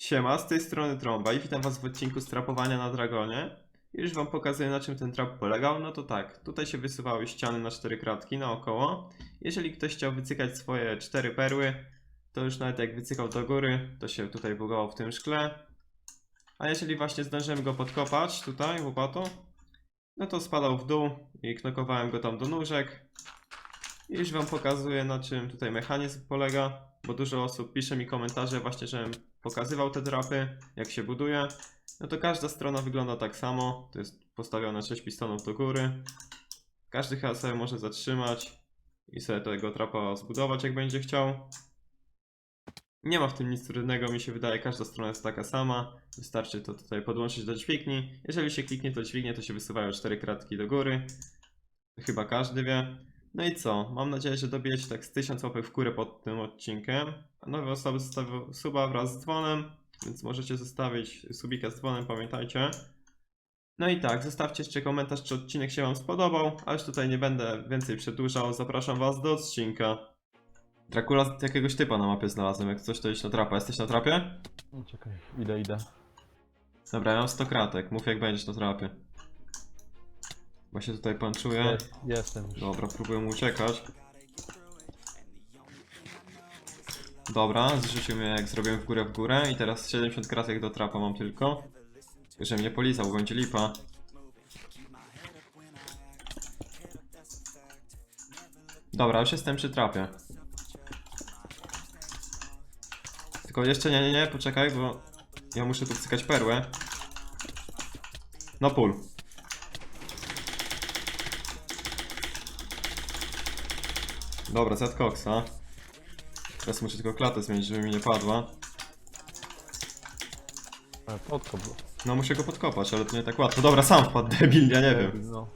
Siema, z tej strony Trąba i witam was w odcinku strapowania na Dragonie. Już wam pokazuję na czym ten trap polegał, no to tak, tutaj się wysuwały ściany na cztery kratki naokoło. Jeżeli ktoś chciał wycykać swoje cztery perły, to już nawet jak wycykał do góry, to się tutaj bugował w tym szkle. A jeżeli właśnie zdążyłem go podkopać tutaj łopatą, no to spadał w dół i knokowałem go tam do nóżek. I już wam pokazuję na czym tutaj mechanizm polega, bo dużo osób pisze mi komentarze właśnie, żebym pokazywał te drapy, jak się buduje. No to każda strona wygląda tak samo. To jest postawione 6 pistonów do góry. Każdy chyba sobie może zatrzymać i sobie tego trapa zbudować, jak będzie chciał. Nie ma w tym nic trudnego, mi się wydaje, każda strona jest taka sama. Wystarczy to tutaj podłączyć do dźwigni. Jeżeli się kliknie to dźwignię, to się wysuwają cztery kratki do góry. Chyba każdy wie. No i co? Mam nadzieję, że dobijecie tak z 1000 łapek w górę pod tym odcinkiem. A nowe osoby zostawią suba wraz z dzwonem, więc możecie zostawić subika z dzwonem, pamiętajcie. No i tak, zostawcie jeszcze komentarz, czy odcinek się Wam spodobał, a już tutaj nie będę więcej przedłużał, zapraszam Was do odcinka. Dracula jakiegoś typa na mapie znalazłem, jak coś to iść na trapa. Jesteś na trapie? No, czekaj, idę, idę. Dobra, ja mam 100 kratek, mów jak będziesz na trapie. Się tutaj panczuję. Jest, jestem już. Dobra, próbuję mu uciekać. Dobra, zrzucił mnie jak zrobiłem w górę w górę i teraz 70 kratek do trapa mam tylko. Że mnie polizał, bo będzie lipa. Dobra, już jestem przy trapie. Tylko jeszcze nie, nie, nie, poczekaj, bo ja muszę tu cykać perłę. No pól. Dobra, zjadł koksa. Teraz muszę tylko klatę zmienić, żeby mi nie padła. Ale podkop go. No muszę go podkopać, ale to nie tak łatwo. Dobra, sam wpadł, debil, ja nie wiem. No.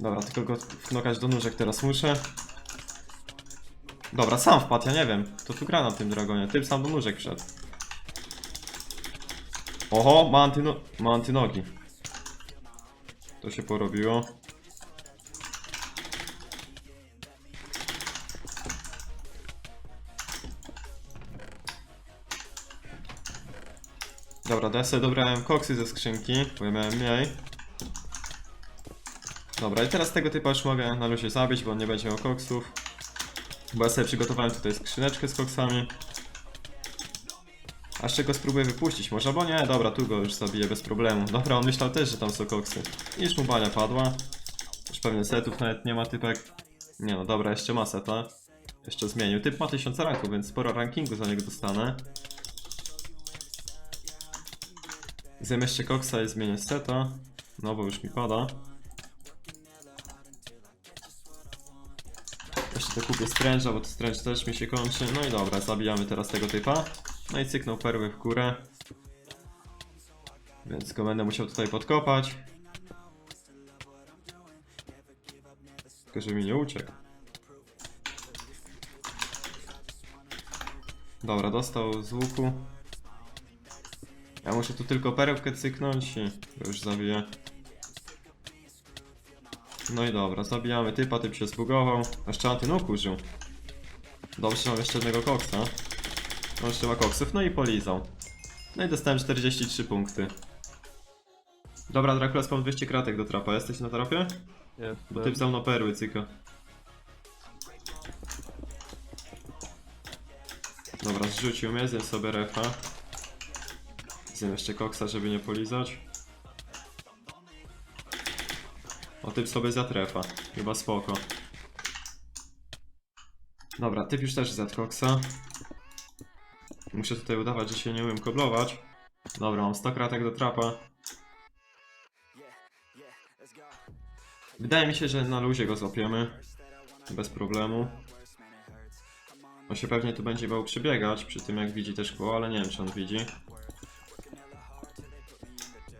Dobra, tylko go knokać do nóżek teraz muszę. Dobra, sam wpadł, ja nie wiem. To tu gra na tym dragonie. Typ sam do nóżek wszedł. Oho, ma, antyno ma antynogi. To się porobiło. Dobra, to ja sobie dobrałem koksy ze skrzynki, bo ja miałem mniej. Dobra, i teraz tego typa już mogę na luzie zabić, bo on nie będzie miał koksów. Bo ja sobie przygotowałem tutaj skrzyneczkę z koksami. A z czego spróbuję wypuścić może, bo nie, dobra, tu go już zabiję bez problemu. Dobra, on myślał też, że tam są koksy. I już mu bania padła. Już pewnie setów nawet nie ma typek. Nie no, dobra, jeszcze ma seta. Jeszcze zmienił. Typ ma 1000 ranku, więc sporo rankingu za niego dostanę. Zjem jeszcze koksa i zmienię seta. No bo już mi pada. Jeszcze dokupię stręża, bo to stręcz też mi się kończy. No i dobra, zabijamy teraz tego typa. No i cyknął perły w górę. Więc go będę musiał tutaj podkopać. Tylko żeby mi nie uciekł. Dobra, dostał z łuku. Ja muszę tu tylko perełkę cyknąć i go już zabiję. No i dobra, zabijamy typa, typ się zbugował. Jeszcze antynuk użył. Dobrze, mam jeszcze jednego koksa. On jeszcze ma koksów, no i polizał. No i dostałem 43 punkty. Dobra, Dracula mam 200 kratek do trapa. Jesteś na trapie? Jest. Bo typ za mną perły cyka. Dobra, zrzucił mnie, zjem sobie refa. Zjem jeszcze koksa, żeby nie polizać. O, typ sobie zjadł refa. Chyba spoko. Dobra, typ już też zjadł koksa. Muszę tutaj udawać, że się nie umiem koblować. Dobra, mam 100 kratek do trapa. Wydaje mi się, że na luzie go złapiemy. Bez problemu. On się pewnie tu będzie bał przebiegać, przy tym jak widzi te szkło, ale nie wiem czy on widzi.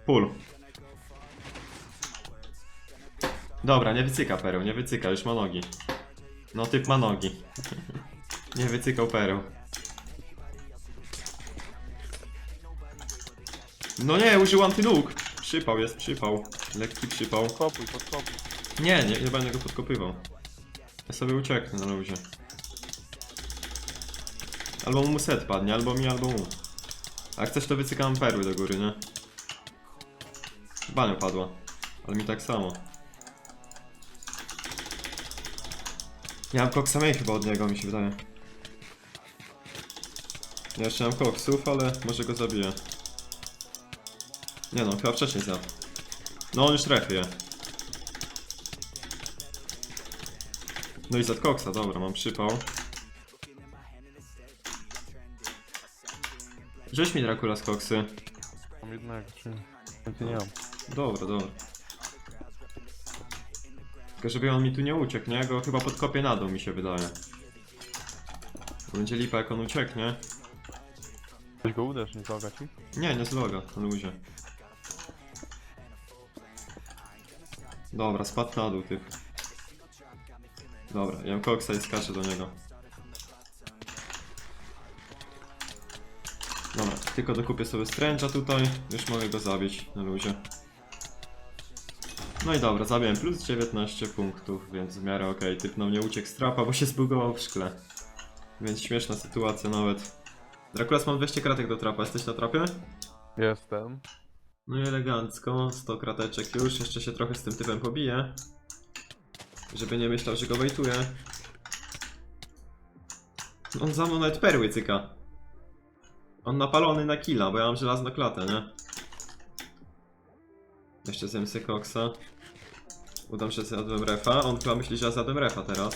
Pól. Dobra, nie wycyka pereł, nie wycyka, już ma nogi. No typ ma nogi. nie wycykał pereł. No nie, użył antynuk. Przypał jest, przypał. Lekki przypał. Podkopuj, podkopuj. Nie, nie, nie będę go podkopywał. Ja sobie ucieknę na luzie. Albo mu set padnie, albo mi, albo mu. A jak chcesz to wycykam perły do góry, nie? Bania padła. Ale mi tak samo. Ja mam koksa mniej chyba od niego, mi się wydaje. Ja jeszcze mam koksów, ale może go zabiję. Nie no, chyba wcześniej zjadł. No on już refie. No i zjadł koksa, dobra, mam przypał. Rzuć mi Dracula z koksy. Mam jednego, czy... Nie mam. Dobra, dobra. Tylko żeby on mi tu nie uciekł, nie? Go chyba podkopię na dół mi się wydaje. Będzie lipa jak on ucieknie. Weź go uderz, nie zloga ci? Nie, nie z loga, na luzie. Dobra, spadł na dół typ. Dobra, jem koksa i skaczę do niego. Dobra, tylko dokupię sobie stręcza tutaj, już mogę go zabić na luzie. No i dobra, zabiłem plus 19 punktów, więc w miarę okej. Typ na mnie uciekł z trapa, bo się zbugował w szkle. Więc śmieszna sytuacja nawet. Drakulas mam 200 kratek do trapa, jesteś na trapie? Jestem. No i elegancko, 100 krateczek już, jeszcze się trochę z tym typem pobiję. Żeby nie myślał, że go wejtuje. On za mną nawet perły cyka. On napalony na killa, bo ja mam żelazną klatę, nie? Jeszcze sobie koksa. Udam, że zjadłem refa. On chyba myśli, że ja zjadłem refa teraz.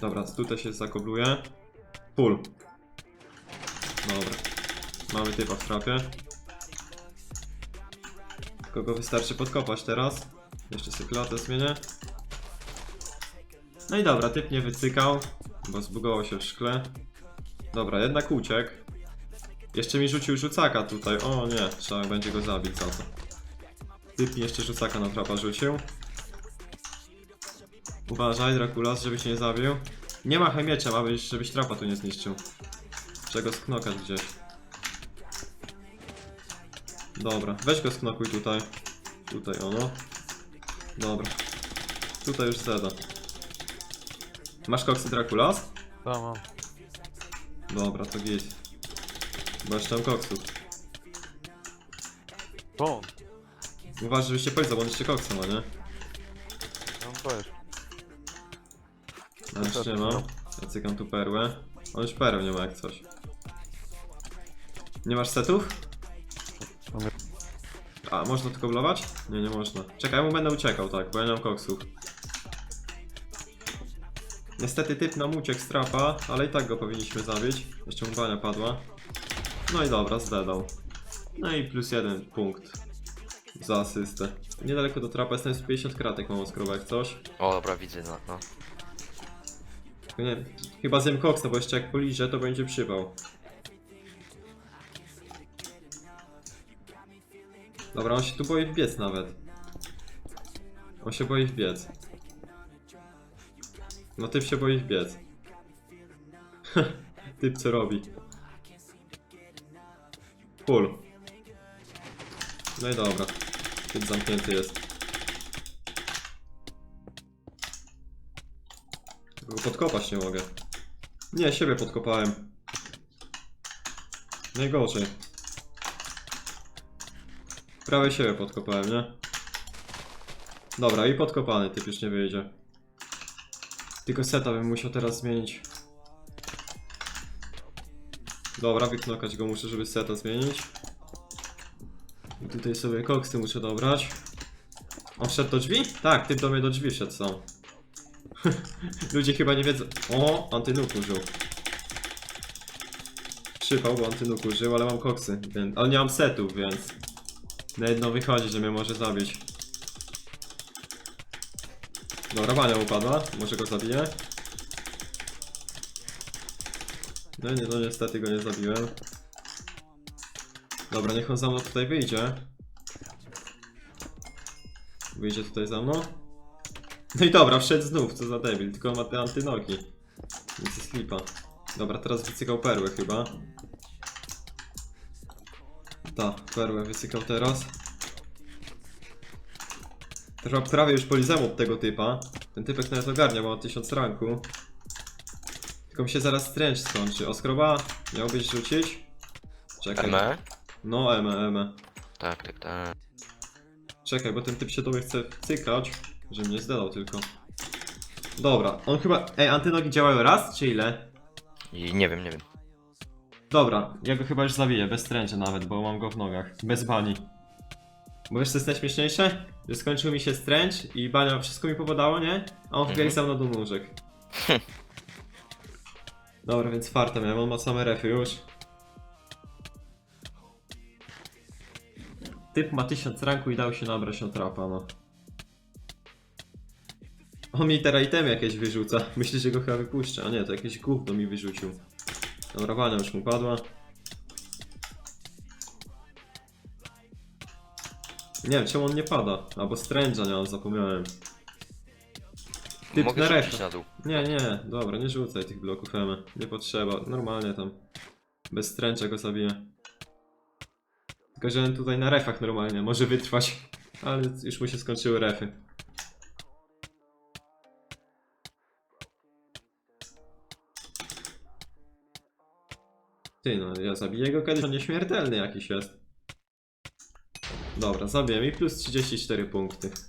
Dobra, tutaj się zakobluje. Pull. Dobra. Mamy typa w trapie. Kogo wystarczy podkopać teraz? Jeszcze sobie klatę zmienię. No i dobra, typ nie wycykał, bo zbugował się w szkle. Dobra, jednak uciekł. Jeszcze mi rzucił rzucaka tutaj. O nie, trzeba będzie go zabić za to. Typ jeszcze rzucaka na trapa rzucił. Uważaj, Drakulas, żeby się nie zabił. Nie ma chemiecza, ma być, żebyś trapa tu nie zniszczył. Trzeba go sknokać gdzieś. Dobra, weź go sknokuj tutaj. Tutaj ono. Dobra. Tutaj już zeda. Masz koksy Drakulas? Tam mam. Dobra, to git. Bo jeszcze mam koksów. Bon. Uważaj, żebyś się polizał, bo on jeszcze koksa ma, nie? Mam też. Ja już nie mam. Ja cykam tu perłę. On już pereł nie ma jak coś. Nie masz setów? A, można tylko blować? Nie, nie można. Czekaj, ja mu będę uciekał, tak, bo ja nie mam koksów. Niestety typ nam uciekł z trapa, ale i tak go powinniśmy zabić. Jeszcze mu bania padła. No i dobra, zdedał. No i plus jeden punkt za asystę. Niedaleko do trapa jestem z 50 kratek mam skrobek coś. O, dobra, widzę, no, no. Tylko nie, chyba zjem koksa, bo jeszcze jak poliżę to będzie przywał. Dobra, on się tu boi wbiec nawet. On się boi wbiec. No typ się boi wbiec. typ co robi? Pull. No i dobra. Typ zamknięty jest. Podkopać nie mogę. Nie, siebie podkopałem. Najgorzej. Prawie siebie podkopałem, nie? Dobra, i podkopany typ już nie wyjdzie. Tylko seta bym musiał teraz zmienić. Dobra, wyknokać go muszę, żeby seta zmienić. Tutaj sobie koksy muszę dobrać. On wszedł do drzwi? Tak, typ do mnie do drzwi wszedł sam. Ludzie chyba nie wiedzą. O, antynuk użył. Przypał, bo antynuk użył, ale mam koksy. Więc... Ale nie mam setów, więc. Na jedno wychodzi, że mnie może zabić. Dobra, bania upadła. Może go zabiję. No nie, no niestety go nie zabiłem. Dobra, niech on za mną tutaj wyjdzie. Wyjdzie tutaj za mną. No i dobra, wszedł znów, co za debil, tylko ma te antynogi. Nic jest lipa. Dobra, teraz wycykał perłę chyba. Tak, perłę wycykał teraz. Chyba prawie już polizem od tego typa. Ten typek nawet ogarnia, bo ma 1000 ranku. Tylko mi się zaraz stręcz skończy. Oskroba, miałbyś rzucić? Czekaj. No, eme, eme. Tak, tak, tak. Czekaj, bo ten typ się do mnie chce cykać, że mnie zdadał tylko. Dobra, on chyba... Ej, antynogi działają raz, czy ile? I nie wiem, nie wiem. Dobra, ja go chyba już zabiję, bez stręcia nawet, bo mam go w nogach. Bez bani. Bo wiesz co jest najśmieszniejsze? Że skończył mi się stręcz i bania wszystko mi powodało, nie? A on Mhm. mhm. sam na dół nóżek. Dobra, więc farta miałem, on ma same refy już. Typ ma 1000 ranku i dał się nabrać na trapa, no. On mi teraz itemy jakieś wyrzuca. Myślę, że go chyba wypuszczę. A nie, to jakieś gówno mi wyrzucił. Dobra, bania już mu padła. Nie wiem, czemu on nie pada. Albo stręża nie mam, zapomniałem. Typ Mogę na rzucić refa. na dół. Nie, nie, dobra, nie rzucaj tych bloków M. Nie potrzeba, normalnie tam. Bez stręcza go zabiję. Tylko, że on tutaj na refach normalnie może wytrwać. Ale już mu się skończyły refy. Ty no, ja zabiję go kiedyś, on nieśmiertelny jakiś jest. Dobra, zabiję i plus 34 punkty.